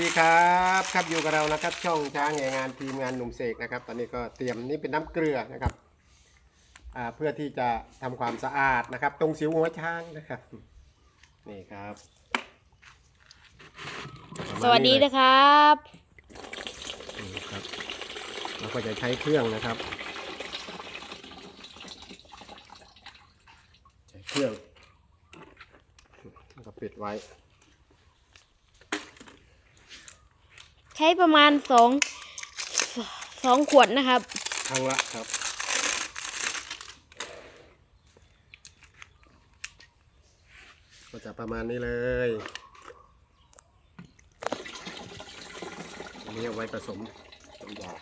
ดีครับครับอยู่กับเรานะครับ ช่องช้างแห่งงานทีมงานหนุ่มเสกนะครับ ตอนนี้ก็เตรียมนี่เป็นน้ำเกลือนะครับอ่าเพื่อที่จะทำความสะอาดนะครับ ตรงสิวหัวช้างนะครับนี่ครับประมาณสวัสดีนี้เลยนะครับนี่ครับเราก็จะใช้เครื่องนะครับใช้เครื่องแล้วก็ปิดไว้ ช้ประมาณสองสองขวดนะครับ ครั้งละครับ ก็จะประมาณนี้เลยอันนี้เอาไว้ผสมน้ำยา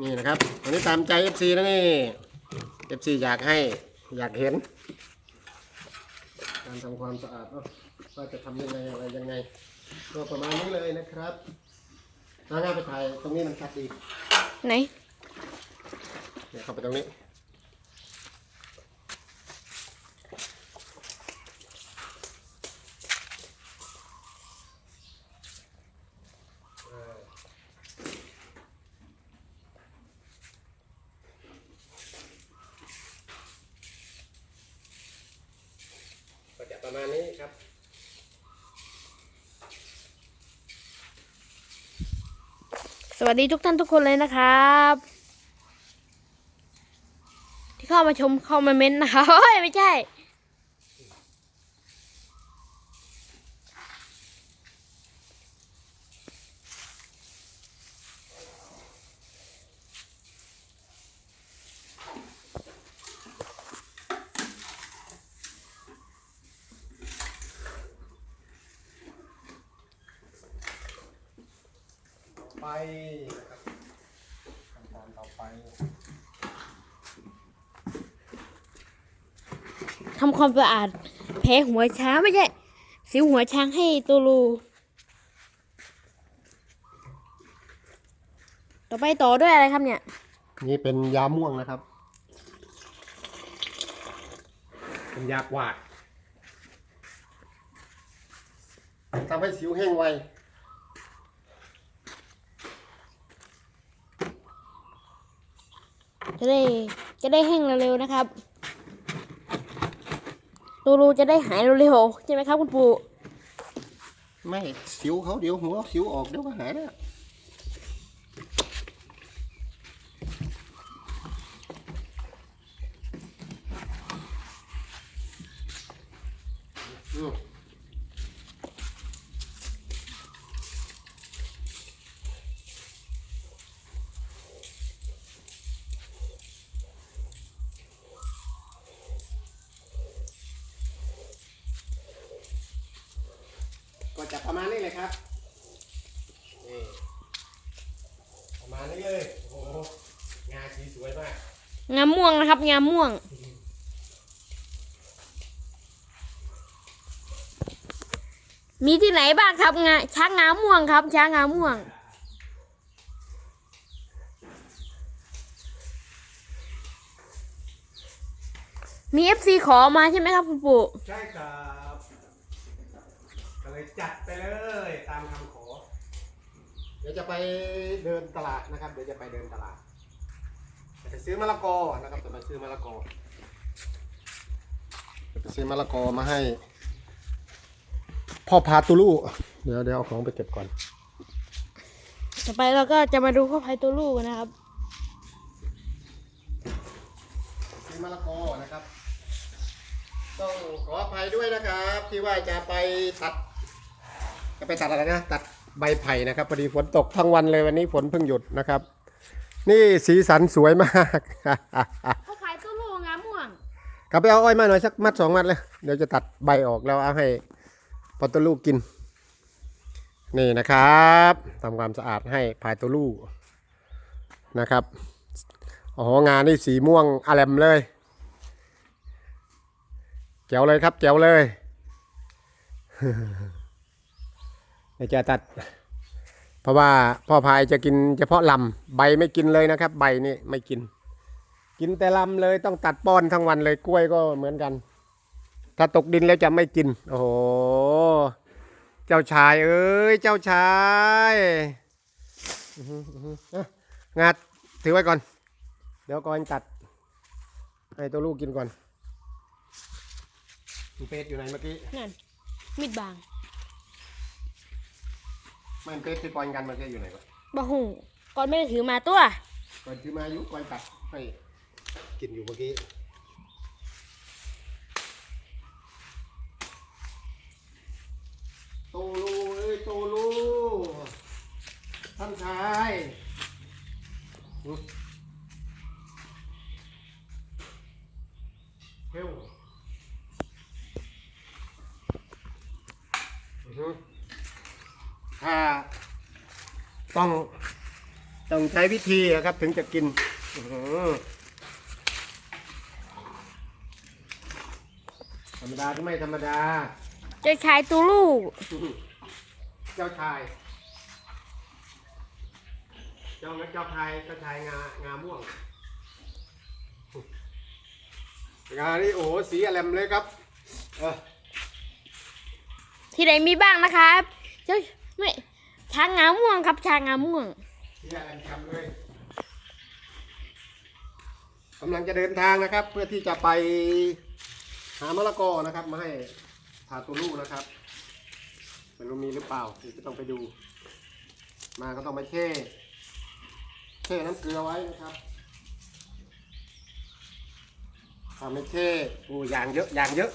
นี่นะครับ อันนี้ตามใจ FC นะนี่ FC อยากให้อยากเห็น การทำความสะอาดเนอะว่าจะทำยังไงอะไรยังไง ก็ประมาณนี้เลยนะครับถ้างานไปถ่ายตรงนี้มันชัดดีไหนเนี่ยเข้าไปตรงนี้ ก็จะประมาณนี้ครับ สวัสดีทุกท่านทุกคนเลยนะครับ ที่เข้ามาชมเข้ามาเม้นต์นะครับเฮ้ยไม่ใช่ไปนะครับขั้นตอนต่อไป ทำความสะอาดแผลหัวช้างไม่ใช่สิวหัวช้างให้ตูรูต่อไปต่อด้วยอะไรครับเนี่ย นี่เป็นยาม่วงนะครับ เป็นยากวาดทำให้สิวแห้งไวจะได้จะได้แห้งเร็วๆนะครับ ตูรูจะได้หายเร็วๆใช่ไหมครับคุณปู่ไม่สิวเขาเดี๋ยวหัวสิวออกเดี๋ยวก็หายแล้วอืม ก็จะประมาณนี้เลยครับนี่ประมาณนี้เลย โอ้โหงานสีสวยมาก งามม่วงนะครับ งามม่วง มีที่ไหนบ้างครับงาช้างงามม่วงครับ ช้างงามม่วงมีเอฟซีขอมาใช่ไหมครับคุณปู่ใช่ครับก็ เลยจัดไปเลยตามคำขอ เดี๋ยวจะไปเดินตลาดนะครับ เดี๋ยวจะไปเดินตลาดจะไปซื้อมะละกอนะครับจะไปซื้อมะละกอจะไปซื้อมะละกอมาให้ พ่อพาตุลูเดี๋ยวเดี๋ยวเอาของไปเก็บก่อน ต่อไปเราก็จะมาดูข้าวไผ่ตัวลูกกันนะครับ ซื้อมะละกอนะครับ ต้องขออภัยด้วยนะครับ ที่ว่าจะไปตัด จะไปตัดอะไรนะ ตัดใบไผ่นะครับพอดีฝนตกทั้งวันเลยวันนี้ฝนเพิ่งหยุดนะครับ นี่สีสันสวยมากข้าวไผ่ตัวลูกงามม่วงกลับไปเอาอ้อยมาหน่อยสักมัดสองมัดเลยเดี๋ยวจะตัดใบออกแล้วเอาให้พอตัวลูกกิน นี่นะครับทำความสะอาดให้พายตัวลูกนะครับอ๋องานนี่สีม่วงอลมเลยแจ๋วเลยครับแจ๋วเลย เดี๋ยวจะตัด เพราะว่าพ่อพายจะกินเฉพาะลำใบไม่กินเลยนะครับ ใบนี่ไม่กิน กินแต่ลำเลยต้องตัดป้อนทั้งวันเลยกล้วยก็เหมือนกัน ถ้าตกดินแล้วจะไม่กิน โอ้โหเจ้าชาย เอ้ยเจ้าชายอื้อหืออื้อหืออะงัดถือไว้ก่อน เดี๋ยวก่อนตัดให้ตัวลูกกินก่อนเป็ดอยู่ไหนเมื่อกี้นั่นมีดบาง ไม่เป็ดที่ก่อนกันเมื่อกี้อยู่ไหนวะบะหูก่อนไม่ได้ถือมาตัว ก่อนถือมาอยู่ก่อนตัดให้กินอยู่เมื่อกี้โตลูเอ้ยโตลูท่านชาย ต้องต้องใช้วิธีนะครับถึงจะกินอื้อหือธรรมดาก็ไม่ธรรมดา เจ้าชายตูลูเจ้าชาย เจ้าเจ้าชายเจ้าชายงางาม่วงงานี่โอ้โหสีแอลมเลยครับเออที่ไหนมีบ้างนะครับเจ้าไม่ ช้างงาม่วงครับช้างงาม่วงสีแอลมทำเลยกำลังจะเดินทางนะครับ เพื่อที่จะไปหามะละกอนะครับ มาให้ทาตูลูนะครับไม่รู้มีหรือเปล่าเดี๋ยวจะต้องไปดู มาก็ต้องมาแช่แช่น้ำเกลือไว้นะครับทำไม่แช่โอ้ยางเยอะยางเยอะ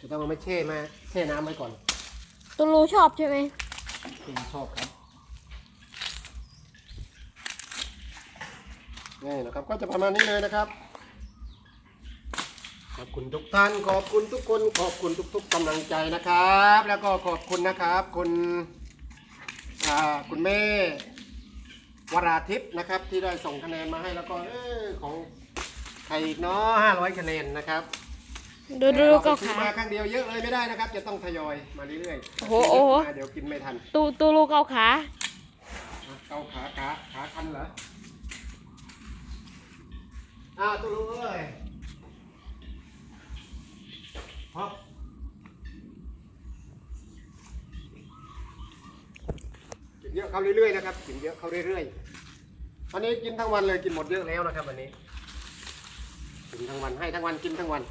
จะต้องเอาไม่แช่มาแช่น้ำไว้ก่อนตูลูชอบใช่ไหม คุณชอบครับนี่นะครับก็จะประมาณนี้เลยนะครับ ขอบคุณทุกท่านขอบคุณทุกคน ขอบคุณทุก ๆกำลังใจนะครับ แล้วก็ขอบคุณนะครับคุณคุณแม่วราทิพย์นะครับที่ได้ส่งคะแนนมาให้แล้วก็ออของใครอีกเนาะห้าร้อยคะแนนนะครับ ดูดูแต่ก็เราซื้อขามาครั้งเดียวเยอะเลยไม่ได้นะครับ จะต้องทยอยมาเรื่อยๆโอ้โหโอ้โห มาเดี๋ยวกินไม่ทันตูตูลูเกาขา เกาขาขาขาคันเหรออ้าวตัวลุงเอ้ยฮอบกินเยอะเข้าเรื่อยๆนะครับกินเยอะเข้าเรื่อยๆวันนี้กินทั้งวันเลยกินหมดเยอะแล้วนะครับวันนี้กินทั้งวันให้ทั้งวันกินทั้งวัน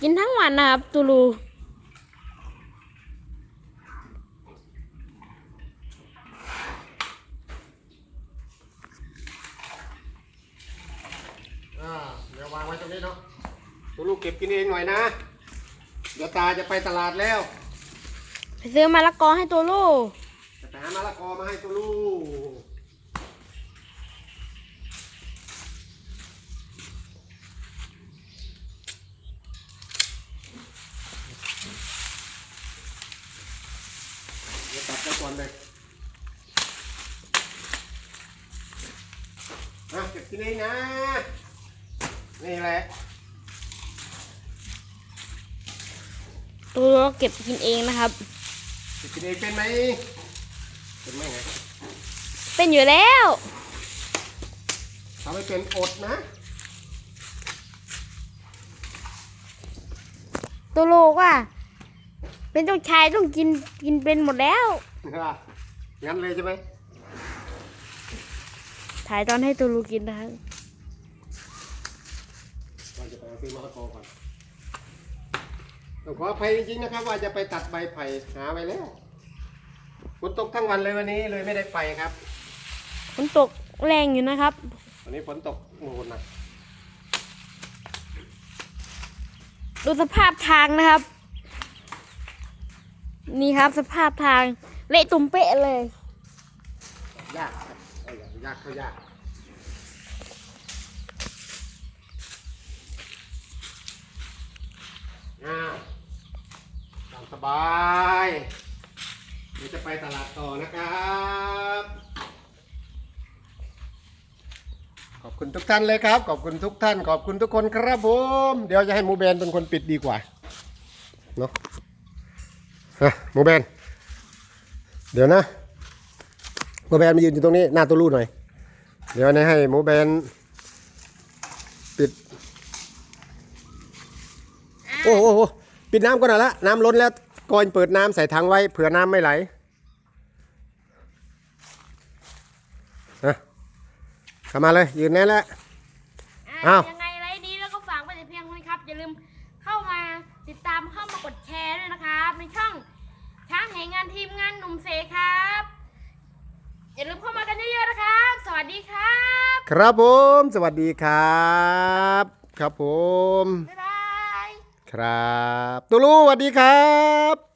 กินทั้งวันนะครับ ตูลูอ่าเดี๋ยววางไว้ตรงนี้เนาะตัวลูกเก็บกินเองหน่อยนะ เดี๋ยวตาจะไปตลาดแล้ว ไปซื้อมะละกอให้ตูลูจะไปหามะละกอมาให้ตัวลู กเดี๋ยวตัดไปก่อนเลยนะเก็บกินเองนะ นี่แหละตูลูเก็บกินเองนะครับ เก็บกินเองเป็นไหมเป็นไหมไงเป็นอยู่แล้วทำให้เป็นอดนะตูลูว่า เป็นเจ้าชายต้องกินกินเป็นหมดแล้ว งั้นเลยใช่ไหมถ่ายตอนให้ตูลูกินนะครับเราจะไปเอาซื้อมะละกอก่อนต้องขออภัยจริงๆนะครับ ว่าจะไปตัดใบไผ่หาไปแล้วฝนตกทั้งวันเลยวันนี้เลยไม่ได้ไปครับ ฝนตกแรงอยู่นะครับ วันนี้ฝนตกโอ้โหหนักดูสภาพทางนะครับ นี่ครับสภาพทาง เละตุ่มเปะเลย ยากครับเอาอย่างยากเขายากอ่าตามสบายเดี๋ยวจะไปตลาดต่อนะครับ ขอบคุณทุกท่านเลยครับ ขอบคุณทุกท่าน ขอบคุณทุกคนครับผม เดี๋ยวจะให้หมูแบนเป็นคนปิดดีกว่า เนาะฮะหมูแบน เดี๋ยวนะหมูแบนมายืนอยู่ตรงนี้หน้าตัวรูหน่อย เดี๋ยวนี้ให้หมูแบนปิดโอ้โหโอ้โหปิดน้ำก่อนหน่อยละน้ำล้นแล้วก่อนเปิดน้ำใส่ถังไว้เผื่อน้ำไม่ไหลนะเข้ามาเลย ยืนแน่แล้วอะอ้าวยังไงไรนี้แล้วก็ฝากไว้แต่เพียงเท่านี้ครับ อย่าลืมเข้ามาติดตามเข้ามากดแชร์ด้วยนะครับ ในช่อง ช้างแห่งงานทีมงานหนุ่มเสกครับ อย่าลืมเข้ามากันเยอะๆนะครับ สวัสดีครับ ครับผม สวัสดีครับ ครับผม บ๊ายบาย ครับตูลูสวัสดีครับ